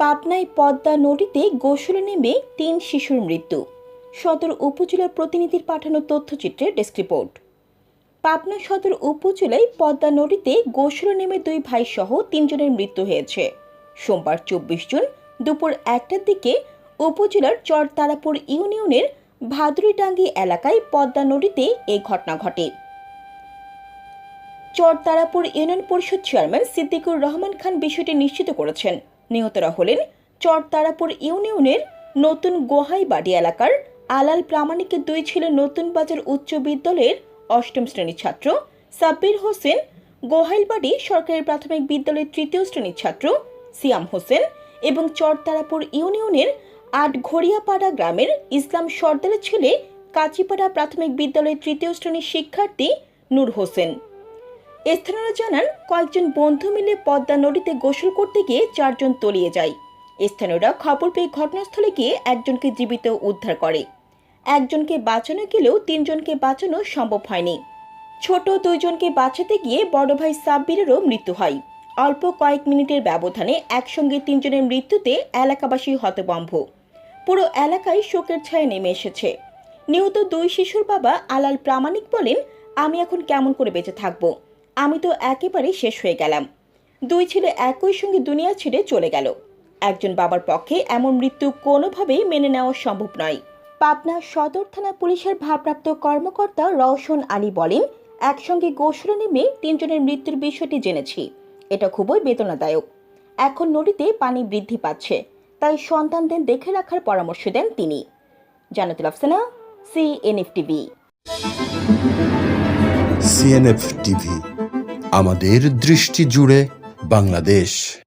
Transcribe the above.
পাবনায় পদ্মা নদীতে গোসলে নেমে তিন শিশুর মৃত্যু। সদর উপজেলার প্রতিনিধির পাঠানো তথ্যচিত্রের ডেস্ক রিপোর্ট। পাবনা সদর উপজেলায় পদ্মা নদীতে গোসলে নেমে দুই ভাই সহ তিনজনের মৃত্যু হয়েছে। সোমবার চব্বিশ জুন দুপুর একটার দিকে উপজেলার চর তারাপুর ইউনিয়নের ভাদুরিডাঙ্গি এলাকায় পদ্মা নদীতে এই ঘটনা ঘটে। চরতারাপুর ইউনিয়ন পরিষদ চেয়ারম্যান সিদ্দিকুর রহমান খান বিষয়টি নিশ্চিত করেছেন। নিহতরা হলেন চরতারাপুর ইউনিয়নের নতুন গোহাইবাড়ি এলাকার আলাল প্রামাণিকের দুই ছেলে নতুন বাজার উচ্চ বিদ্যালয়ের অষ্টম শ্রেণির ছাত্র সাব্বির হোসেন, গোহাইলবাড়ি সরকারি প্রাথমিক বিদ্যালয়ের তৃতীয় শ্রেণির ছাত্র সিয়াম হোসেন এবং চরতারাপুর ইউনিয়নের আটঘড়িয়াপাড়া গ্রামের ইসলাম সর্দারের ছেলে কাচিপাড়া প্রাথমিক বিদ্যালয়ের তৃতীয় শ্রেণির শিক্ষার্থী নূর হোসেন। স্থানীয়রা জানান, কয়েকজন বন্ধু মিলে পদ্মা নদীতে গোসল করতে গিয়ে চারজন তলিয়ে যায়। স্থানীয়রা খবর পেয়ে ঘটনাস্থলে গিয়ে একজনকে জীবিত উদ্ধার করে। একজনকে বাঁচানো গেলেও তিনজনকে বাঁচানো সম্ভব হয়নি। ছোট দুইজনকে বাঁচাতে গিয়ে বড় ভাই সাব্বিরেরও মৃত্যু হয়। অল্প কয়েক মিনিটের ব্যবধানে একসঙ্গে তিনজনের মৃত্যুতে এলাকাবাসী হতবম্ব। পুরো এলাকায় শোকের ছায়া নেমে এসেছে। নিহত দুই শিশুর বাবা আলাল প্রামাণিক বলেন, আমি এখন কেমন করে বেঁচে থাকব? আমি তো একেবারে শেষ হয়ে গেলাম। দুই ছেলে একই সঙ্গে দুনিয়া ছেড়ে চলে গেল। একজন বাবার পক্ষে এমন মৃত্যু কোনোভাবেই মেনে নেওয়া সম্ভব নয়। পাবনা সদর থানা পুলিশের ভারপ্রাপ্ত কর্মকর্তা রওশন আলী বলেন, একসঙ্গে গোসলে নেমে তিনজনের মৃত্যুর বিষয়টি জেনেছি। এটা খুবই বেদনাদায়ক। এখন নদীতে পানি বৃদ্ধি পাচ্ছে, তাই সন্তানদের দেখে রাখার পরামর্শ দেন তিনি। Janatul Afsana C NF TV CNF TV আমাদের দৃষ্টি জুড়ে বাংলাদেশ।